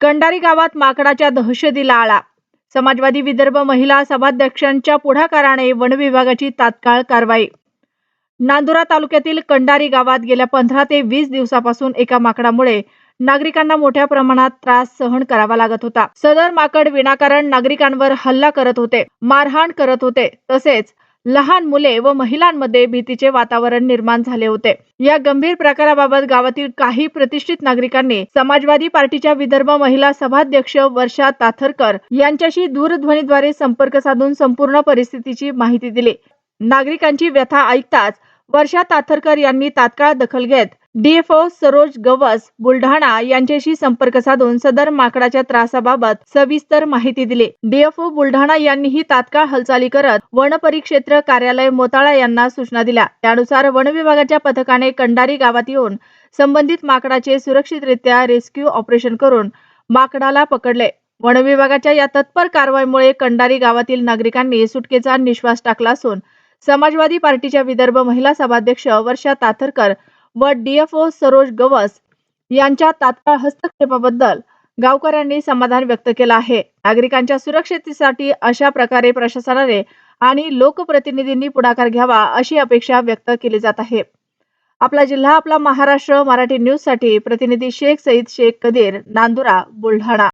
कंडारी गावात माकडाच्या दहशतीला आळा समाजवादी विदर्भ महिला सभाध्यक्षांच्या पुढाकाराने वन विभागाची तात्काळ कारवाई. नांदुरा तालुक्यातील कंडारी गावात गेल्या पंधरा ते वीस दिवसापासून एका माकडामुळे नागरिकांना मोठ्या प्रमाणात त्रास सहन करावा लागत होता. सदर माकड विनाकारण नागरिकांवर हल्ला करत होते मारहाण करत होते. तसेच लहान मुले व महिलांमध्ये भीतीचे वातावरण निर्माण झाले होते. या गंभीर प्रकाराबाबत गावातील काही प्रतिष्ठित नागरिकांनी समाजवादी पार्टीच्या विदर्भ महिला सभाध्यक्ष वर्षा ताथरकर यांच्याशी दूरध्वनीद्वारे संपर्क साधून संपूर्ण परिस्थितीची माहिती दिली. नागरिकांची व्यथा ऐकताच वर्षा ताथरकर यांनी तात्काळ दखल घेत डीएफओ सरोज गवस बुलढाणा यांच्याशी संपर्क साधून सदर माकडाच्या त्रासाबाबत सविस्तर माहिती दिली. डीएफओ बुलढाणा यांनीही तात्काळ हालचाली करत वन परिक्षेत्र कार्यालय मोताळा यांना सूचना दिल्या. त्यानुसार वन विभागाच्या पथकाने कंडारी गावात येऊन संबंधित माकडाचे सुरक्षितरित्या रेस्क्यू ऑपरेशन करून माकडाला पकडले. वन विभागाच्या या तत्पर कारवाईमुळे कंडारी गावातील नागरिकांनी सुटकेचा निश्वास टाकला असून समाजवादी पार्टीच्या विदर्भ महिला सभाध्यक्ष वर्षा ताथरकर व डीएफओ सरोज गवस यांच्या तात्काळ हस्तक्षेपाबद्दल गावकऱ्यांनी समाधान व्यक्त केलं आहे. नागरिकांच्या सुरक्षेसाठी अशा प्रकारे प्रशासनाने आणि लोकप्रतिनिधींनी पुढाकार घ्यावा अशी अपेक्षा व्यक्त केली जात आहे. आपला जिल्हा आपला महाराष्ट्र मराठी न्यूजसाठी प्रतिनिधी शेख सईद शेख कदीर नांदुरा बुलढाणा.